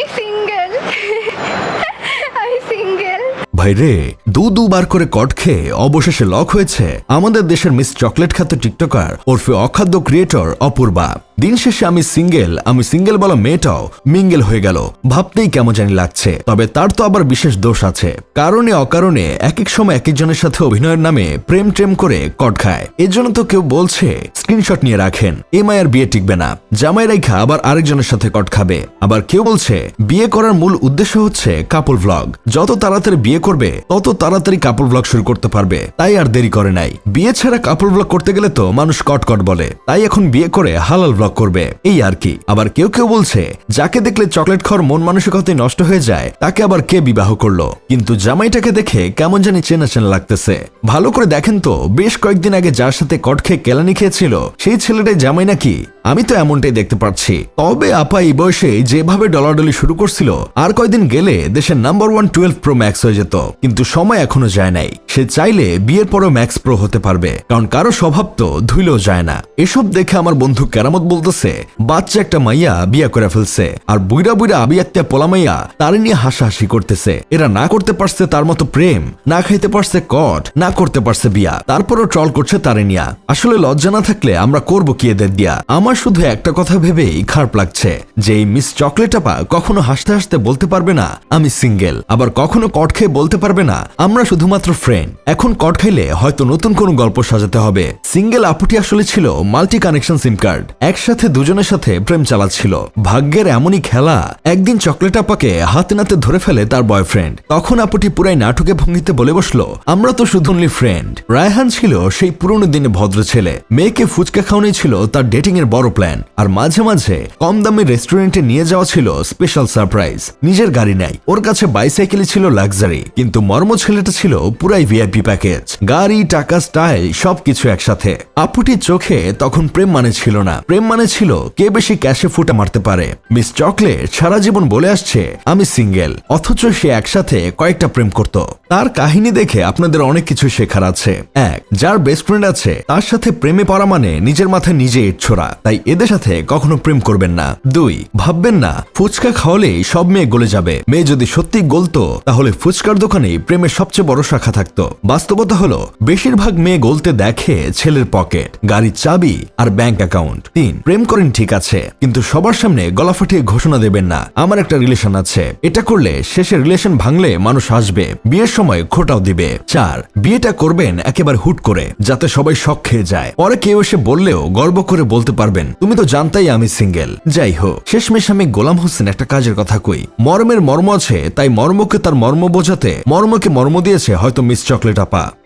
আমি সিঙ্গেল আমি সিঙ্গেল ভাই রে দু দুবার করে কট খেয়ে অবশেষে লক হয়েছে। আমাদের দেশের মিস চকলেট খাতে টিকটকার ওরফে অখাদ্য ক্রিয়েটর অপূর্বা। দিন শেষে আমি সিঙ্গেল আমি সিঙ্গেল বলা মেয়েটাও মিঙ্গেল হয়ে গেল। ভাবতেই কেমন জানি লাগছে, তবে তার তো আবার বিশেষ দোষ আছে। কারণে অকারণে এক এক সময় এক একজনের সাথে অভিনয়ের নামে প্রেম ট্রেম করে কট খায়। এর জন্য তো কেউ বলছে, স্ক্রিনশট নিয়ে রাখেন এ মায়ের বিয়ে টিকবে না। জামাই রেখা আবার আরেকজনের সাথে কট খাবে। আবার কেউ বলছে, বিয়ে করার মূল উদ্দেশ্য হচ্ছে কাপল ভ্লগ যত তাড়াতাড়ি বিয়ে করবে, তত তাড়াতাড়ি কাপল ভ্লগ শুরু করতে পারবে। তাই আর দেরি করে নাই। বিয়ে ছাড়া কাপল ভ্লগ করতে গেলে তো মানুষ কট কট বলে। তাই এখন বিয়ে করে হালাল ভ্লগ করবে। এই আর কি। আবার কেউ কেউ বলছে, যাকে দেখলে চকলেট খর মন মানসিকতায় নষ্ট হয়ে যায়, তাকে আবার কে বিবাহ করল? কিন্তু জামাইটাকে দেখে কেমন জানি চেনা চেনা লাগতেছে। ভালো করে দেখেন তো, বেশ কয়েকদিন আগে যার সাথে কট খেয়ে কেলানি খেয়েছিল, সেই ছেলেটাই জামাই নাকি? আমি তো এমনটাই দেখতে পাচ্ছি। তবে আপা এই বয়সে যেভাবে ডলাডলি শুরু করছিল, আর কয়দিন গেলে দেশের number one twelve pro max হয়ে যেত। কিন্তু সময় এখনও যায় নাই। সে চাইলে বিয়ের পরও ম্যাক্স প্রো হতে পারবে। কারণ কারও স্বভাব তো ধুইলেও যায় না। এসব দেখে আমার বন্ধু কেরামত বলতেছে, বাচ্চা একটা মাইয়া বিয়া করে ফেলছে, আর বুইরা বুইরা আবিয়াত্তা পোলা মাইয়া তার নিয়ে হাসাহাসি করতেছে। এরা না করতে পারছে তার মতো প্রেম, না খাইতে পারছে কট, না করতে পারছে বিয়া। তারপরও ট্রল করছে তারে নিয়া। আসলে লজ্জা না থাকলে আমরা করব কি এদের দিয়া? আমার শুধু একটা কথা ভেবেই খারাপ লাগছে, যে এই মিস চকলেট আপা কখনো হাসতে হাসতে বলতে পারবে না, আমি সিঙ্গেল। আবার কখনো কট খেয়ে বলতে পারবে না, আমরা শুধুমাত্র ফ্রেন্ড এখন কট খাইলে হয়তো নতুন কোনো গল্প সাজাতে হবে। সিঙ্গেল আপুটি আসলে ছিল মাল্টি কানেকশন সিম কার্ড একসাথে দুজনের সাথে প্রেম চালাচ্ছিল। ভাগ্যের এমনই খেলা, একদিন চকলেট আপাকে হাতে নাতে ধরে ফেলে তার বয়ফ্রেন্ড তখন আপুটি পুরাই নাটকে ভঙ্গিতে বলে বসল, আমরা তো শুধু ফ্রেন্ড রায়হান ছিল সেই পুরনো দিনে ভদ্র ছেলে। মেয়েকে ফুচকা খাওয়ানোই ছিল তার ডেটিং এর বড় প্ল্যান আর মাঝে মাঝে কম দামি রেস্টুরেন্টে নিয়ে যাওয়া ছিল স্পেশাল সারপ্রাইজ নিজের গাড়ি নাই ওর কাছে বাইসাইকেলই ছিল লাক্সারি কিন্তু মর্ম ছেলেটা ছিল পুরাই ভিআইপি প্যাকেজ গাড়ি, টাকা স্টাইল সবকিছু একসাথে। আপুটির চোখে তখন প্রেম মানে ছিল না। প্রেম মানে ছিল কে বেশি ক্যাশে ফুটে মারতে পারে। মিস চকলেট সারা জীবন বলে আসছে, আমি সিঙ্গেল অথচ সে একসাথে কয়েকটা প্রেম করত। তার কাহিনী দেখে আপনাদের অনেক কিছু শেখার আছে। এক, যার বেস্ট ফ্রেন্ড আছে, তার সাথে প্রেমে পড়া মানে নিজের মাথায় নিজে ইট ছোড়া তাই এদের সাথে কখনো প্রেম করবেন না। দুই, ভাববেন না, ফুচকা খাওয়ালেই সব মেয়ে গলে যাবে। মেয়ে যদি সত্যি গলতো, তাহলে ফুচকার দোকানে প্রেমের সবচেয়ে বড় শাখা থাকতো। বাস্তবতা হলো, বেশিরভাগ মেয়ে গলতে দেখে ছেলের পকেট, গাড়ির চাবি আর ব্যাংক অ্যাকাউন্ট। তিন, প্রেম করেন ঠিক আছে, কিন্তু সবার সামনে গলা ফাটিয়ে ঘোষণা দেবেন না। আমার একটা রিলেশন আছে। এটা করলে শেষে রিলেশন ভাঙলে মানুষ আসবে বিয়ের সময় খোটাও দিবে। চার, বিয়েটা করবেন একেবারে হুট করে, যাতে সবাই শখ খেয়ে যায়। পরে কেউ এসে বললেও গর্ব করে বলতে পারবেন তুমি তো জানতাই আমি সিঙ্গেল। যাই হোক শেষমেশ আমি গোলাম হোসেন একটা কাজের কথা কই। মর্মের মর্ম আছে, তাই মর্মকে তার মর্ম বোঝাতে মর্মকে মর্ম দিয়েছে হয়তো মিস চকলেট আপা।